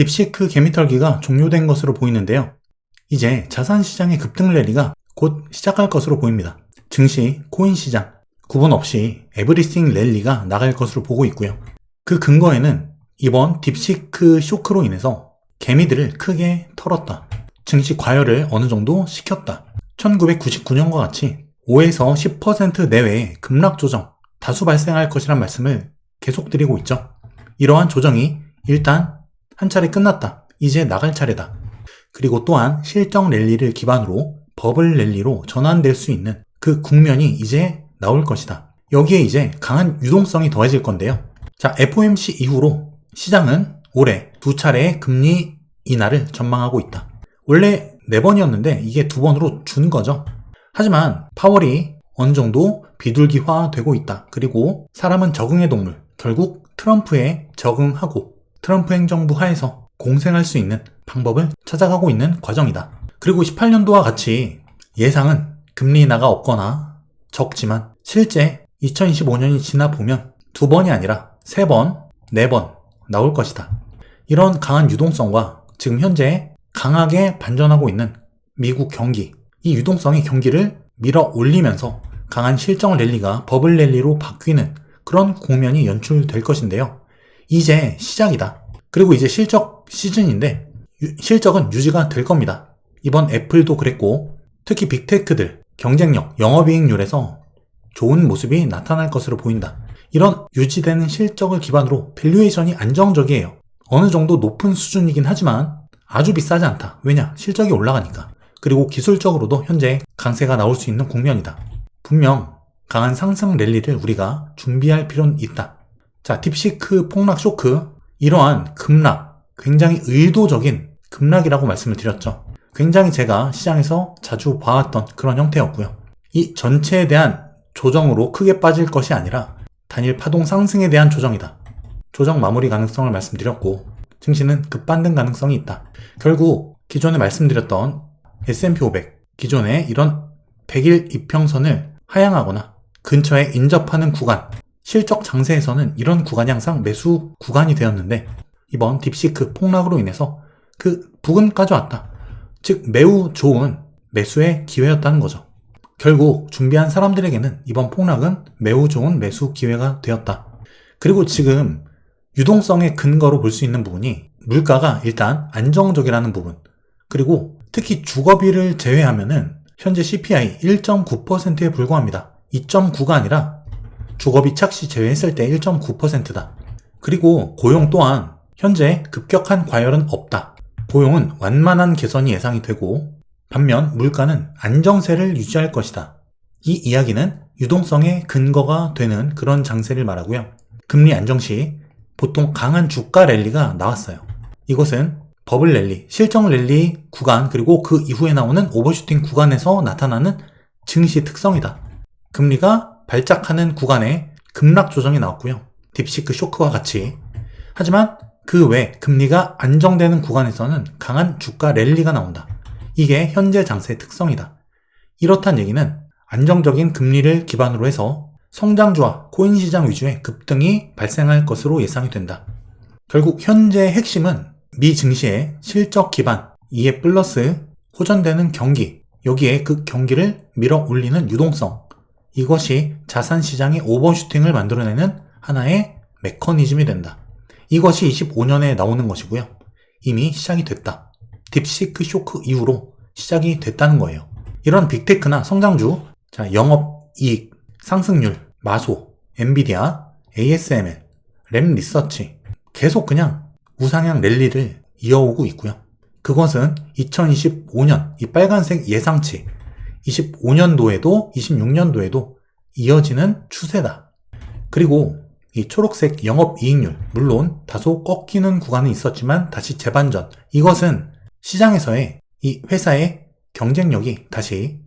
딥시크 개미털기가 종료된 것으로 보이는데요. 이제 자산시장의 급등 랠리가 곧 시작할 것으로 보입니다. 증시, 코인 시장, 구분 없이 에브리싱 랠리가 나갈 것으로 보고 있고요. 그 근거에는 이번 딥시크 쇼크로 인해서 개미들을 크게 털었다. 증시 과열을 어느 정도 시켰다. 1999년과 같이 5에서 10% 내외의 급락 조정 다수 발생할 것이란 말씀을 계속 드리고 있죠. 이러한 조정이 일단 한 차례 끝났다. 이제 나갈 차례다. 그리고 또한 실적 랠리를 기반으로 버블 랠리로 전환될 수 있는 그 국면이 이제 나올 것이다. 여기에 이제 강한 유동성이 더해질 건데요. 자, FOMC 이후로 시장은 올해 두 차례의 금리 인하를 전망하고 있다. 원래 네 번이었는데 이게 두 번으로 준 거죠. 하지만 파월이 어느 정도 비둘기화 되고 있다. 그리고 사람은 적응의 동물. 결국 트럼프에 적응하고 트럼프 행정부 하에서 공생할 수 있는 방법을 찾아가고 있는 과정이다. 그리고 18년도와 같이 예상은 금리 인하가 없거나 적지만 실제 2025년이 지나 보면 두 번이 아니라 세 번, 네 번 나올 것이다. 이런 강한 유동성과 지금 현재 강하게 반전하고 있는 미국 경기, 이 유동성이 경기를 밀어 올리면서 강한 실적 랠리가 버블 랠리로 바뀌는 그런 국면이 연출될 것인데요. 이제 시작이다. 그리고 이제 실적 시즌인데 유- 실적은 유지가 될 겁니다. 이번 애플도 그랬고 특히 빅테크들 경쟁력, 영업이익률에서 좋은 모습이 나타날 것으로 보인다. 이런 유지되는 실적을 기반으로 밸류에이션이 안정적이에요. 어느 정도 높은 수준이긴 하지만 아주 비싸지 않다. 왜냐? 실적이 올라가니까. 그리고 기술적으로도 현재 강세가 나올 수 있는 국면이다. 분명 강한 상승 랠리를 우리가 준비할 필요는 있다. 자, 딥시크 폭락 쇼크. 이러한 급락, 굉장히 의도적인 급락이라고 말씀을 드렸죠. 굉장히 제가 시장에서 자주 봐왔던 그런 형태였고요. 이 전체에 대한 조정으로 크게 빠질 것이 아니라 단일 파동 상승에 대한 조정이다. 조정 마무리 가능성을 말씀드렸고 증시는 급반등 가능성이 있다. 결국 기존에 말씀드렸던 S&P 500 기존에 이런 100일 이평선을 하향하거나 근처에 인접하는 구간 실적 장세에서는 이런 구간이 항상 매수 구간이 되었는데 이번 딥시크 폭락으로 인해서 그 부근까지 왔다. 즉 매우 좋은 매수의 기회였다는 거죠. 결국 준비한 사람들에게는 이번 폭락은 매우 좋은 매수 기회가 되었다. 그리고 지금 유동성의 근거로 볼 수 있는 부분이 물가가 일단 안정적이라는 부분. 그리고 특히 주거비를 제외하면은 현재 CPI 1.9%에 불과합니다. 2.9가 아니라 주거비 착 시 제외했을 때 1.9%다. 그리고 고용 또한 현재 급격한 과열은 없다. 고용은 완만한 개선이 예상이 되고 반면 물가는 안정세를 유지할 것이다. 이 이야기는 유동성의 근거가 되는 그런 장세를 말하고요. 금리 안정 시 보통 강한 주가 랠리가 나왔어요. 이것은 버블 랠리, 실적 랠리 구간 그리고 그 이후에 나오는 오버슈팅 구간에서 나타나는 증시 특성이다. 금리가 발작하는 구간에 급락 조정이 나왔고요. 딥시크 쇼크와 같이. 하지만 그 외 금리가 안정되는 구간에서는 강한 주가 랠리가 나온다. 이게 현재 장세의 특성이다. 이렇단 얘기는 안정적인 금리를 기반으로 해서 성장주와 코인 시장 위주의 급등이 발생할 것으로 예상이 된다. 결국 현재 핵심은 미 증시의 실적 기반, 이에 플러스 호전되는 경기, 여기에 그 경기를 밀어 올리는 유동성, 이것이 자산 시장의 오버슈팅을 만들어내는 하나의 메커니즘이 된다. 이것이 25년에 나오는 것이고요. 이미 시작이 됐다. 딥시크 쇼크 이후로 시작이 됐다는 거예요. 이런 빅테크나 성장주, 자, 영업 이익, 상승률, 마소, 엔비디아, ASML, 램 리서치 계속 그냥 우상향 랠리를 이어오고 있고요. 그것은 2025년 이 빨간색 예상치 25년도에도 26년도에도 이어지는 추세다. 그리고 이 초록색 영업이익률 물론 다소 꺾이는 구간은 있었지만 다시 재반전 이것은 시장에서의 이 회사의 경쟁력이 다시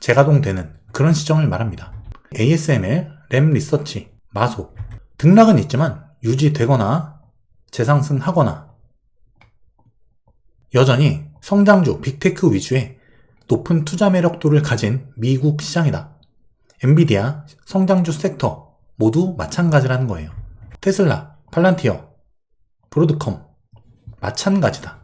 재가동되는 그런 시점을 말합니다. ASML, 램 리서치, 마소 등락은 있지만 유지되거나 재상승하거나 여전히 성장주 빅테크 위주의 높은 투자 매력도를 가진 미국 시장이다. 엔비디아, 성장주 섹터 모두 마찬가지라는 거예요. 테슬라, 팔란티어, 브로드컴, 마찬가지다.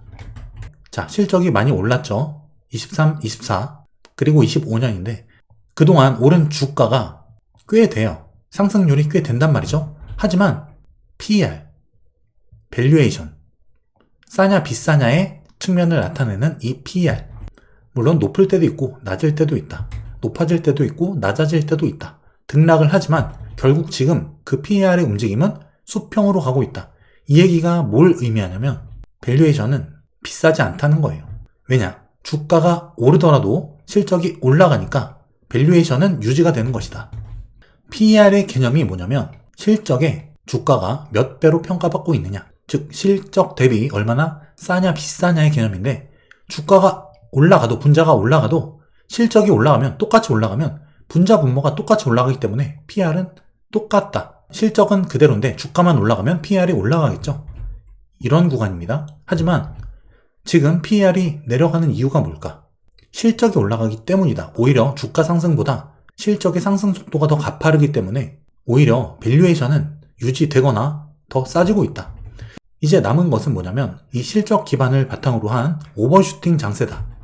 자, 실적이 많이 올랐죠. 23, 24, 그리고 25년인데 그동안 오른 주가가 꽤 돼요. 상승률이 꽤 된단 말이죠. 하지만 PER, 밸류에이션, 싸냐 비싸냐의 측면을 나타내는 이 PER. 물론 높을 때도 있고 낮을 때도 있다. 높아질 때도 있고 낮아질 때도 있다. 등락을 하지만 결국 지금 그 PER의 움직임은 수평으로 가고 있다. 이 얘기가 뭘 의미하냐면 밸류에이션은 비싸지 않다는 거예요. 왜냐? 주가가 오르더라도 실적이 올라가니까 밸류에이션은 유지가 되는 것이다. PER의 개념이 뭐냐면 실적에 주가가 몇 배로 평가받고 있느냐. 즉 실적 대비 얼마나 싸냐 비싸냐의 개념인데 주가가 올라가도 분자가 올라가도 실적이 올라가면 똑같이 올라가면 분자 분모가 똑같이 올라가기 때문에 PR은 똑같다. 실적은 그대로인데 주가만 올라가면 PR이 올라가겠죠. 이런 구간입니다. 하지만 지금 PR이 내려가는 이유가 뭘까? 실적이 올라가기 때문이다. 오히려 주가 상승보다 실적의 상승 속도가 더 가파르기 때문에 오히려 밸류에이션은 유지되거나 더 싸지고 있다. 이제 남은 것은 뭐냐면 이 실적 기반을 바탕으로 한 오버슈팅 장세다.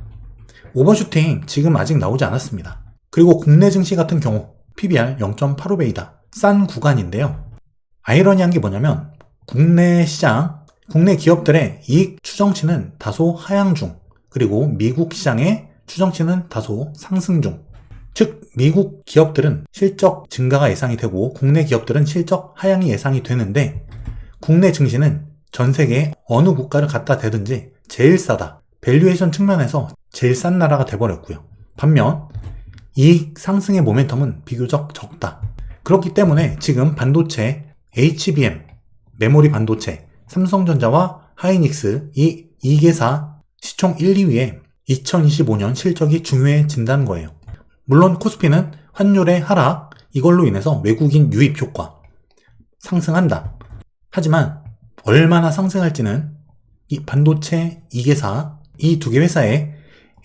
오버슈팅 지금 아직 나오지 않았습니다. 그리고 국내 증시 같은 경우 PBR 0.85배이다. 싼 구간인데요. 아이러니한 게 뭐냐면 국내 시장, 국내 기업들의 이익 추정치는 다소 하향 중, 그리고 미국 시장의 추정치는 다소 상승 중. 즉, 미국 기업들은 실적 증가가 예상이 되고 국내 기업들은 실적 하향이 예상이 되는데 국내 증시는 전 세계 어느 국가를 갖다 대든지 제일 싸다. 밸류에이션 측면에서 제일 싼 나라가 돼버렸고요. 반면 이익 상승의 모멘텀은 비교적 적다. 그렇기 때문에 지금 반도체 HBM, 메모리 반도체, 삼성전자와 하이닉스 이 2개사 시총 1, 2위에 2025년 실적이 중요해진다는 거예요. 물론 코스피는 환율의 하락, 이걸로 인해서 외국인 유입 효과 상승한다. 하지만 얼마나 상승할지는 이 반도체 2개사, 이 두 개 회사의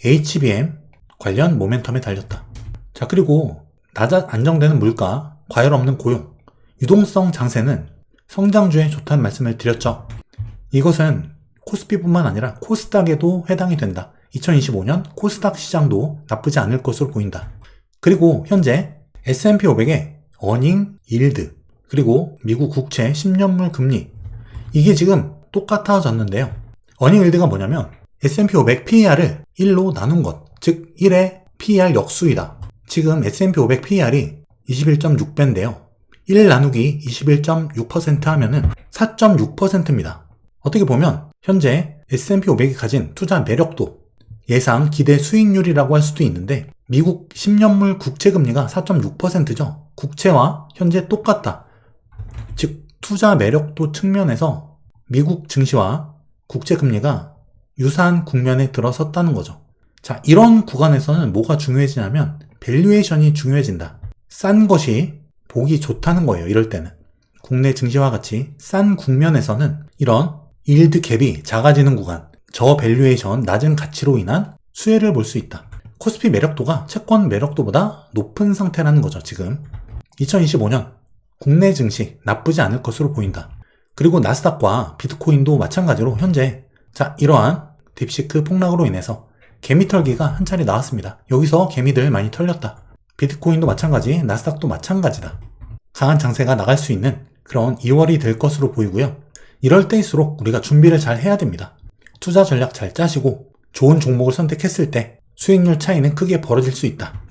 HBM 관련 모멘텀에 달렸다. 자, 그리고 낮아 안정되는 물가, 과열 없는 고용, 유동성 장세는 성장주에 좋다는 말씀을 드렸죠. 이것은 코스피뿐만 아니라 코스닥에도 해당이 된다. 2025년 코스닥 시장도 나쁘지 않을 것으로 보인다. 그리고 현재 S&P 500의 어닝 일드 그리고 미국 국채 10년물 금리 이게 지금 똑같아졌는데요. 어닝 일드가 뭐냐면 S&P 500 PER을 1로 나눈 것, 즉 1의 PER 역수이다. 지금 S&P 500 PER이 21.6배인데요. 1 나누기 21.6% 하면은 4.6%입니다. 어떻게 보면 현재 S&P 500이 가진 투자 매력도 예상 기대 수익률이라고 할 수도 있는데 미국 10년물 국채 금리가 4.6%죠. 국채와 현재 똑같다. 즉 투자 매력도 측면에서 미국 증시와 국채 금리가 유사한 국면에 들어섰다는 거죠. 자, 이런 구간에서는 뭐가 중요해지냐면 밸류에이션이 중요해진다. 싼 것이 보기 좋다는 거예요. 이럴 때는. 국내 증시와 같이 싼 국면에서는 이런 일드 갭이 작아지는 구간, 저 밸류에이션 낮은 가치로 인한 수혜를 볼 수 있다. 코스피 매력도가 채권 매력도보다 높은 상태라는 거죠, 지금. 2025년 국내 증시 나쁘지 않을 것으로 보인다. 그리고 나스닥과 비트코인도 마찬가지로 현재 자, 이러한 딥시크 폭락으로 인해서 개미 털기가 한 차례 나왔습니다. 여기서 개미들 많이 털렸다. 비트코인도 마찬가지, 나스닥도 마찬가지다. 강한 장세가 나갈 수 있는 그런 2월이 될 것으로 보이고요. 이럴 때일수록 우리가 준비를 잘 해야 됩니다. 투자 전략 잘 짜시고 좋은 종목을 선택했을 때 수익률 차이는 크게 벌어질 수 있다.